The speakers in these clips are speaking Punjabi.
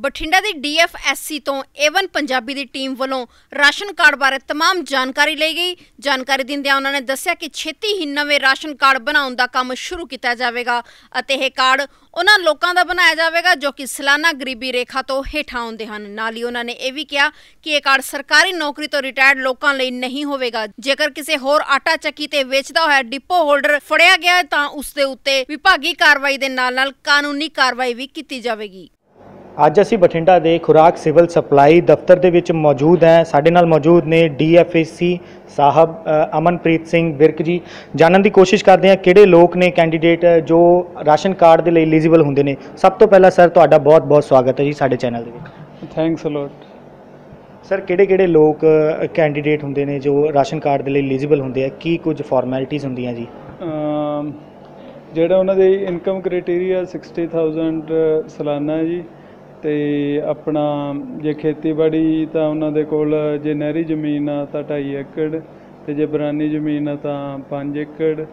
ਬਠਿੰਡਾ ਦੀ ਡੀਐਫਐਸਸੀ ਤੋਂ ਏਵਨ ਪੰਜਾਬੀ ਦੀ ਟੀਮ ਵੱਲੋਂ ਰਾਸ਼ਨ ਕਾਰਡ ਬਾਰੇ तमाम ਜਾਣਕਾਰੀ ਲਈ ਗਈ ਜਾਣਕਾਰੀ ਦਿੰਦਿਆਂ ਉਹਨਾਂ ਨੇ ਦੱਸਿਆ ਕਿ ਛੇਤੀ ਹੀ ਨਵੇਂ ਰਾਸ਼ਨ ਕਾਰਡ ਬਣਾਉਣ ਦਾ ਕੰਮ ਸ਼ੁਰੂ ਕੀਤਾ ਜਾਵੇਗਾ ਅਤੇ ਇਹ ਕਾਰਡ ਉਹਨਾਂ ਲੋਕਾਂ ਦਾ ਬਣਾਇਆ ਜਾਵੇਗਾ ਜੋ ਕਿ ਸਾਲਾਨਾ ਗਰੀਬੀ ਰੇਖਾ ਤੋਂ ਹੇਠਾਂ ਆਉਂਦੇ ਹਨ ਨਾਲ ਹੀ ਉਹਨਾਂ ਨੇ ਇਹ ਵੀ ਕਿਹਾ ਕਿ ਇਹ ਕਾਰਡ ਸਰਕਾਰੀ ਨੌਕਰੀ ਤੋਂ ਰਿਟਾਇਰਡ ਲੋਕਾਂ ਲਈ ਨਹੀਂ ਹੋਵੇਗਾ ਜੇਕਰ ਕਿਸੇ ਹੋਰ ਆਟਾ ਚੱਕੀ ਤੇ ਵੇਚਦਾ ਹੋਇਆ ਡਿਪੋ ਹੋਲਡਰ ਫੜਿਆ ਗਿਆ ਹੈ ਤਾਂ ਉਸ ਦੇ ਉੱਤੇ ਵਿਭਾਗੀ ਕਾਰਵਾਈ ਦੇ ਨਾਲ ਨਾਲ ਕਾਨੂੰਨੀ ਕਾਰਵਾਈ ਵੀ ਕੀਤੀ ਜਾਵੇਗੀ ਅੱਜ ਅਸੀਂ ਬਠਿੰਡਾ ਦੇ ਖੁਰਾਕ ਸਿਵਲ ਸਪਲਾਈ ਦਫ਼ਤਰ ਦੇ ਵਿੱਚ ਮੌਜੂਦ ਹੈ। ਸਾਡੇ ਨਾਲ ਮੌਜੂਦ ਨੇ ਡੀਐਫਏਸੀ ਸਾਹਿਬ ਅਮਨਪ੍ਰੀਤ ਸਿੰਘ ਵਿਰਕ ਜੀ। ਜਾਣਨ ਦੀ ਕੋਸ਼ਿਸ਼ ਕਰਦੇ ਹਾਂ ਕਿਹੜੇ ਲੋਕ ਨੇ ਕੈਂਡੀਡੇਟ ਜੋ ਰਾਸ਼ਨ ਕਾਰਡ ਦੇ ਲਈ ਐਲੀਜੀਬਲ ਹੁੰਦੇ ਨੇ। ਸਭ ਤੋਂ ਪਹਿਲਾਂ ਸਰ ਤੁਹਾਡਾ ਬਹੁਤ-ਬਹੁਤ ਸਵਾਗਤ ਹੈ ਜੀ ਸਾਡੇ ਚੈਨਲ ਦੇ ਵਿੱਚ। ਥੈਂਕਸ ਅ ਲੋਟ ਸਰ ਕਿਹੜੇ-ਕਿਹੜੇ ਲੋਕ ਕੈਂਡੀਡੇਟ ਹੁੰਦੇ ਨੇ ਜੋ ਰਾਸ਼ਨ ਕਾਰਡ ਦੇ ਲਈ ਐਲੀਜੀਬਲ ਹੁੰਦੇ ਆ? ਕੀ ਕੁਝ ਫਾਰਮੈਲਿਟੀਆਂ ਹੁੰਦੀਆਂ ਜੀ? ਜਿਹੜਾ ਉਹਨਾਂ ਦੀ ਇਨਕਮ ਕ੍ਰਾਈਟੇਰੀਆ 60000 ਸਾਲਾਨਾ ਜੀ। ਅਤੇ ਆਪਣਾ ਜੇ ਖੇਤੀਬਾੜੀ ਤਾਂ ਉਹਨਾਂ ਦੇ ਕੋਲ ਜੇ ਨਹਿਰੀ ਜ਼ਮੀਨ ਆ ਤਾਂ ਢਾਈ ਏਕੜ ਅਤੇ ਜੇ ਬਰਾਨੀ ਜ਼ਮੀਨ ਆ ਤਾਂ ਪੰਜ ਏਕੜ।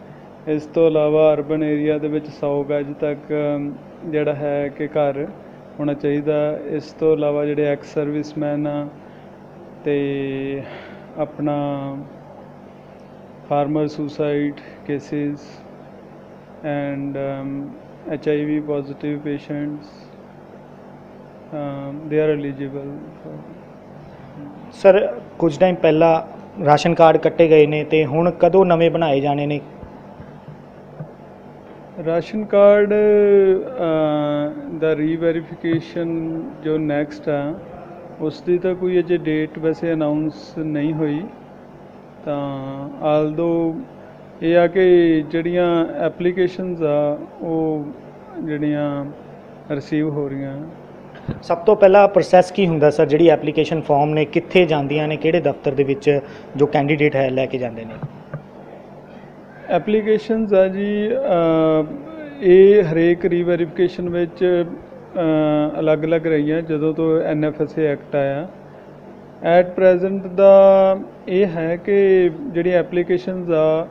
ਇਸ ਤੋਂ ਇਲਾਵਾ ਅਰਬਨ ਏਰੀਆ ਦੇ ਵਿੱਚ ਸੌ ਗਜ ਤੱਕ ਜਿਹੜਾ ਹੈ ਕਿ ਘਰ ਹੋਣਾ ਚਾਹੀਦਾ। ਇਸ ਤੋਂ ਇਲਾਵਾ ਜਿਹੜੇ ਐਕਸ ਸਰਵਿਸਮੈਨ ਆ ਅਤੇ ਆਪਣਾ farmer suicide cases and um, I we patients patients are eligible for sir ਕੁਝ ਟਾਈਮ ਪਹਿਲਾਂ ਰਾਸ਼ਨ ਕਾਰਡ ਕੱਟੇ ਗਏ ਨੇ ਤੇ ਹੁਣ ਕਦੋਂ ਨਵੇਂ ਬਣਾਏ ਜਾਣੇ ਨੇ? ਰਾਸ਼ਨ ਕਾਰਡ ਦਾ ਰੀਵੈਰੀਫਿਕੇਸ਼ਨ ਜੋ ਨੈਕਸਟ ਆ ਉਸ ਦੀ ਤਾਂ ਕੋਈ ਅਜੇ ਡੇਟ ਵੈਸੇ ਅਨਾਉਂਸ ਨਹੀਂ ਹੋਈ। ਤਾਂ ਆਲਦੋ ਇਹ ਆ ਕਿ ਜਿਹੜੀਆਂ ਐਪਲੀਕੇਸ਼ਨਸ ਆ ਉਹ ਜਿਹੜੀਆਂ ਰਿਸੀਵ ਹੋ ਰਹੀਆਂ ਸਭ ਤੋਂ ਪਹਿਲਾਂ ਪ੍ਰੋਸੈਸ ਕੀ ਹੁੰਦਾ ਸਰ ਜਿਹੜੀ ਐਪਲੀਕੇਸ਼ਨ ਫਾਰਮ ਨੇ, ਕਿੱਥੇ ਜਾਂਦੀਆਂ ਨੇ, ਕਿਹੜੇ ਦਫ਼ਤਰ ਦੇ ਵਿੱਚ ਜੋ ਕੈਂਡੀਡੇਟ ਹੈ, ਲੈ ਕੇ ਜਾਂਦੇ ਨੇ? ਐਪਲੀਕੇਸ਼ਨਸ ਆ ਜੀ ਇਹ ਹਰੇਕ ਰੀਵੈਰੀਫਿਕੇਸ਼ਨ ਵਿੱਚ ਅਲੱਗ-ਅਲੱਗ ਰਹੀਆਂ, ਜਦੋਂ ਤੋਂ ਐਨਐਫਐਸਏ ਐਕਟ ਆਇਆ। ਐਟ ਪ੍ਰੈਜ਼ੈਂਟ ਦਾ ਇਹ ਹੈ ਕਿ ਜਿਹੜੀ ਐਪਲੀਕੇਸ਼ਨਸ ਆ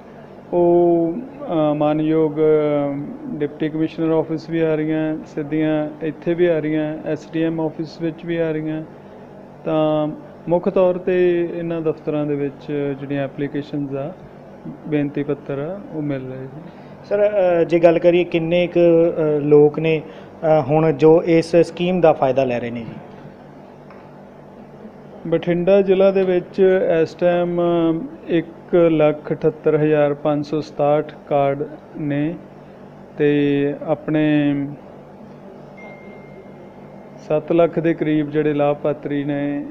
ਉਹ ਮਾਨਯੋਗ ਡਿਪਟੀ ਕਮਿਸ਼ਨਰ ਆਫਿਸ ਵੀ ਆ ਰਹੀਆਂ ਸਿੱਧੀਆਂ ਇੱਥੇ ਵੀ ਆ ਰਹੀਆਂ ਐਸਡੀਐਮ ਆਫਿਸ ਵਿੱਚ ਵੀ ਆ ਰਹੀਆਂ। ਤਾਂ ਮੁੱਖ ਤੌਰ ਤੇ ਇਹਨਾਂ ਦਫ਼ਤਰਾਂ ਦੇ ਵਿੱਚ ਜਿਹੜੀਆਂ ਐਪਲੀਕੇਸ਼ਨਸ ਆ ਬੇਨਤੀ ਪੱਤਰ ਆ ਉਹ ਮਿਲ ਰਹੇ ਜੀ ਸਰ ਜੇ ਗੱਲ ਕਰੀਏ ਕਿੰਨੇ ਕੁ ਲੋਕ ਨੇ ਹੁਣ ਜੋ ਇਸ ਸਕੀਮ ਦਾ ਫਾਇਦਾ ਲੈ ਰਹੇ ਨੇ ਜੀ? ਬਠਿੰਡਾ ਜ਼ਿਲ੍ਹਾ ਦੇ ਵਿੱਚ ਇਸ ਟਾਈਮ 178567 ਕਾਰਡ ਨੇ ਅਤੇ ਆਪਣੇ ਸੱਤ ਲੱਖ ਦੇ ਕਰੀਬ ਜਿਹੜੇ ਲਾਭਪਾਤਰੀ ਨੇ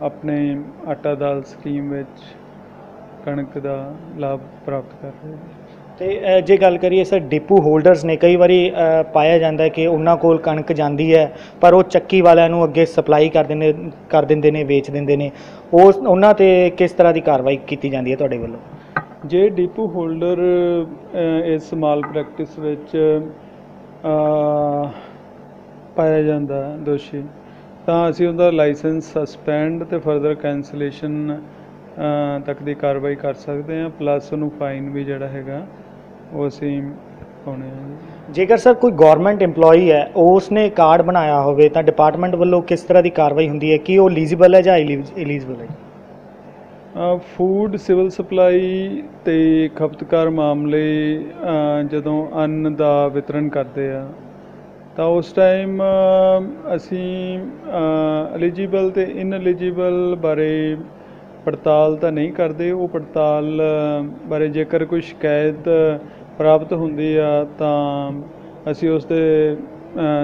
ਆਪਣੇ ਆਟਾ ਦਾਲ ਸਕੀਮ ਵਿੱਚ ਕਣਕ ਦਾ ਲਾਭ ਪ੍ਰਾਪਤ ਕਰ ਰਹੇ ਨੇ। ਤੇ ਜੇ ਗੱਲ ਕਰੀਏ ਸਰ ਡਿਪੂ ਹੋਲਡਰਸ ਨੇ, ਕਈ ਵਾਰੀ ਪਾਇਆ ਜਾਂਦਾ ਕਿ ਉਹਨਾਂ ਕੋਲ ਕਣਕ ਜਾਂਦੀ ਹੈ, ਪਰ ਉਹ ਚੱਕੀ ਵਾਲਿਆਂ ਨੂੰ ਅੱਗੇ ਸਪਲਾਈ ਕਰ ਦਿੰਦੇ ਕਰ ਦਿੰਦੇ ਨੇ, ਵੇਚ ਦਿੰਦੇ ਨੇ। ਉਸ ਉਹਨਾਂ ਤੇ ਕਿਸ ਤਰ੍ਹਾਂ ਦੀ ਕਾਰਵਾਈ ਕੀਤੀ ਜਾਂਦੀ ਹੈ ਤੁਹਾਡੇ ਵੱਲੋਂ? ਜੇ ਡਿਪੂ ਹੋਲਡਰ ਇਸ ਮਾਲ ਪ੍ਰੈਕਟਿਸ ਵਿੱਚ ਪਾਇਆ ਜਾਂਦਾ ਦੋਸ਼ੀ, ਤਾਂ ਅਸੀਂ ਉਹਦਾ ਲਾਇਸੈਂਸ ਸਸਪੈਂਡ ਤੇ ਫਰਦਰ ਕੈਂਸਲੇਸ਼ਨ ਤੱਕ ਦੀ ਕਾਰਵਾਈ ਕਰ ਸਕਦੇ ਹਾਂ, ਪਲੱਸ ਉਹਨੂੰ ਫਾਈਨ ਵੀ ਜਿਹੜਾ ਹੈਗਾ ਉਹ ਅਸੀਂ ਪਾਉਣੇ ਆ ਜੀ। ਜੇਕਰ ਸਰ ਕੋਈ ਗਵਰਨਮੈਂਟ EMPLOYEE ਹੈ ਉਸ ਨੇ ਕਾਰਡ ਬਣਾਇਆ ਹੋਵੇ ਤਾਂ ਡਿਪਾਰਟਮੈਂਟ ਵੱਲੋਂ ਕਿਸ ਤਰ੍ਹਾਂ ਦੀ ਕਾਰਵਾਈ ਹੁੰਦੀ ਹੈ? ਕਿ ਉਹ ਐਲੀਜੀਬਲ ਹੈ ਜਾਂ ਐਲੀਜੀਬਲ ਹੈ? ਫੂਡ ਸਿਵਲ ਸਪਲਾਈ ਤੇ ਖਪਤਕਾਰ ਮਾਮਲੇ ਅ, ਜਦੋਂ ਅੰਨ ਦਾ ਵਿਤਰਨ ਕਰਦੇ ਆ ਤਾਂ ਉਸ ਟਾਈਮ ਅਸੀਂ ਐਲੀਜੀਬਲ ਤੇ ਇਨਐਲੀਜੀਬਲ ਬਾਰੇ ਪੜਤਾਲ ਤਾਂ ਨਹੀਂ ਕਰਦੇ। ਉਹ ਪੜਤਾਲ ਅ, ਬਾਰੇ ਜੇਕਰ ਕੋਈ ਸ਼ਿਕਾਇਤ ਪ੍ਰਾਪਤ ਹੁੰਦੀ ਆ, ਤਾਂ ਅਸੀਂ ਉਸ ਦੇ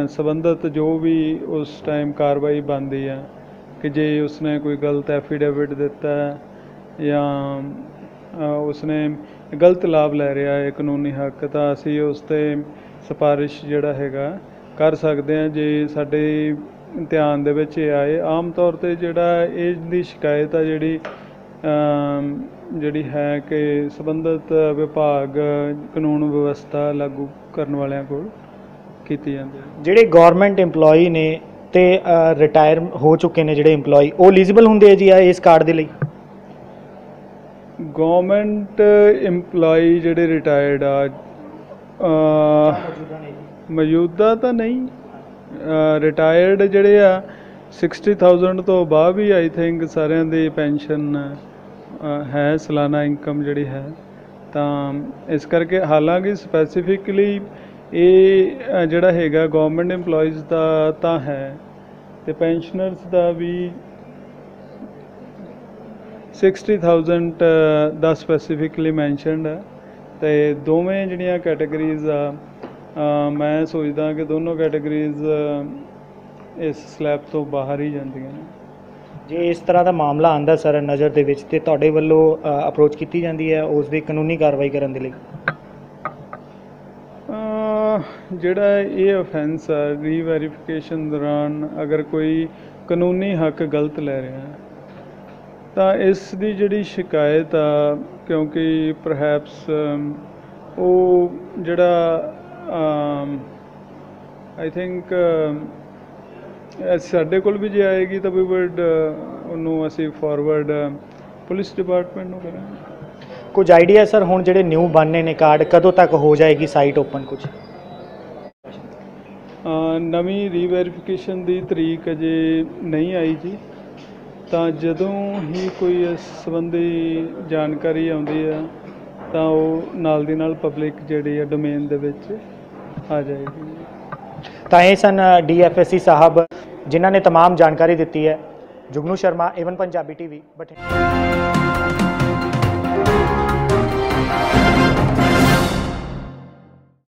ਸੰਬੰਧਿਤ ਜੋ ਵੀ ਉਸ ਟਾਈਮ ਕਾਰਵਾਈ ਬਣਦੀ ਆ, ਕਿ ਜੇ ਉਸਨੇ ਕੋਈ ਗਲਤ ਐਫੀਡੇਵਿਟ ਦਿੱਤਾ ਜਾਂ ਉਸਨੇ ਗਲਤ ਲਾਭ ਲੈ ਰਿਹਾ ਹੈ ਕਾਨੂੰਨੀ ਹੱਕ, ਤਾਂ ਅਸੀਂ ਉਸ ਤੇ ਸਿਫਾਰਿਸ਼ ਜਿਹੜਾ ਹੈਗਾ ਕਰ ਸਕਦੇ ਹਾਂ। ਜੇ ਸਾਡੇ ਧਿਆਨ ਦੇ ਵਿੱਚ ਇਹ ਆਏ, ਆਮ ਤੌਰ ਤੇ ਜਿਹੜਾ ਇਹ ਦੀ ਸ਼ਿਕਾਇਤ ਆ ਜਿਹੜੀ ਜਿਹੜੀ ਹੈ ਕਿ ਸੰਬੰਧਿਤ ਵਿਭਾਗ ਕਾਨੂੰਨ ਵਿਵਸਥਾ ਲਾਗੂ ਕਰਨ ਵਾਲਿਆਂ ਕੋਲ ਕੀਤੀ ਜਾਂਦੀ ਹੈ। ਜਿਹੜੇ ਗਵਰਨਮੈਂਟ EMPLOYEE ਨੇ ਤੇ ਰਿਟਾਇਰ ਹੋ ਚੁੱਕੇ ਨੇ ਜਿਹੜੇ EMPLOYEE ਉਹ ਐਲੀਜੀਬਲ ਹੁੰਦੇ ਆ ਜੀ ਆ ਇਸ ਕਾਰਡ ਦੇ ਲਈ? ਗਵਰਨਮੈਂਟ EMPLOYEE ਜਿਹੜੇ ਰਿਟਾਇਰਡ ਆ ਮੌਜੂਦਾ ਤਾਂ ਨਹੀਂ ਰਿਟਾਇਰਡ ਜਿਹੜੇ ਆ 60000 ਤੋਂ ਬਾਅਦ ਵੀ ਆਈ ਥਿੰਕ ਸਾਰਿਆਂ ਦੀ ਪੈਨਸ਼ਨ ਹੈ ਸਾਲਾਨਾ ਇਨਕਮ ਜਿਹੜੀ ਹੈ ਤਾਂ ਇਸ ਕਰਕੇ ਹਾਲਾਂਕਿ ਸਪੈਸੀਫਿਕਲੀ ਇਹ ਜਿਹੜਾ ਹੈਗਾ ਗਵਰਨਮੈਂਟ EMPLOYEES ਦਾ ਤਾਂ ਹੈ ਤੇ ਪੈਨਸ਼ਨਰਸ ਦਾ ਵੀ 60000 ਅ, ਦਾ ਸਪੈਸੀਫਿਕਲੀ ਮੈਂਸ਼ਨਡ ਹੈ ਤੇ ਦੋਵੇਂ ਜਿਹੜੀਆਂ ਕੈਟਾਗਰੀਜ਼ ਆ ਮੈਂ ਸੋਚਦਾ ਕਿ ਦੋਨੋਂ ਕੈਟਾਗਰੀਜ਼ ਇਸ ਸਲੈਬ ਤੋਂ ਬਾਹਰ ਹੀ ਜਾਂਦੀਆਂ ਨੇ। ਜੇ ਇਸ ਤਰ੍ਹਾਂ ਦਾ ਮਾਮਲਾ ਆਂਦਾ ਸਰ ਨਜ਼ਰ ਦੇ ਵਿੱਚ, ਤੇ ਤੁਹਾਡੇ ਵੱਲੋਂ ਅਪਰੋਚ ਕੀਤੀ ਜਾਂਦੀ ਹੈ ਉਸ ਦੀ ਕਾਨੂੰਨੀ ਕਾਰਵਾਈ ਕਰਨ ਦੇ ਲਈ? ਜਿਹੜਾ ਇਹ ਅਫੈਂਸ ਆ ਰੀਵੈਰੀਫਿਕੇਸ਼ਨ ਦੌਰਾਨ ਅਗਰ ਕੋਈ ਕਾਨੂੰਨੀ ਹੱਕ ਗਲਤ ਲੈ ਰਿਹਾ ਹੈ, ਤਾਂ ਇਸ ਦੀ ਜਿਹੜੀ ਸ਼ਿਕਾਇਤ ਆ, ਕਿਉਂਕਿ ਪਰਹੈਪਸ ਉਹ ਜਿਹੜਾ ਆਈ ਥਿੰਕ ਸਾਡੇ ਕੋਲ ਵੀ ਜੇ ਆਏਗੀ ਤਾਂ ਵੀ ਵੁੱਡ ਉਹਨੂੰ ਅਸੀਂ ਫਾਰਵਰਡ ਪੁਲਿਸ ਡਿਪਾਰਟਮੈਂਟ ਨੂੰ ਕਰਾਂਗੇ। ਕੁਝ ਆਈਡੀਆ ਸਰ ਹੁਣ ਜਿਹੜੇ ਨਿਊ ਬਣਨੇ ਨੇ ਕਾਰਡ ਕਦੋਂ ਤੱਕ ਹੋ ਜਾਏਗੀ ਸਾਈਟ ਓਪਨ ਕੁਝ? ਨਵੀਂ ਰੀਵੈਰੀਫਿਕੇਸ਼ਨ ਦੀ ਤਰੀਕ ਅਜੇ ਨਹੀਂ ਆਈ ਜੀ। ਤਾਂ ਜਦੋਂ ਹੀ ਕੋਈ ਇਸ ਸੰਬੰਧੀ ਜਾਣਕਾਰੀ ਆਉਂਦੀ ਆ ਤਾਂ ਉਹ ਨਾਲ ਦੀ ਨਾਲ ਪਬਲਿਕ ਜਿਹੜੀ ਆ ਡੋਮੇਨ ਦੇ ਵਿੱਚ ਆ ਜਾਏਗੀ। ਤਾਂ ਇਹ ਸਨ ਡੀਐਫਐਸਸੀ ਸਾਹਿਬ ਜਿਨ੍ਹਾਂ ਨੇ तमाम ਜਾਣਕਾਰੀ ਦਿੱਤੀ ਹੈ ਜੁਗਨੂ ਸ਼ਰਮਾ ਏਵਨ ਪੰਜਾਬੀ ਟੀਵੀ ਬਠਿੰਡਾ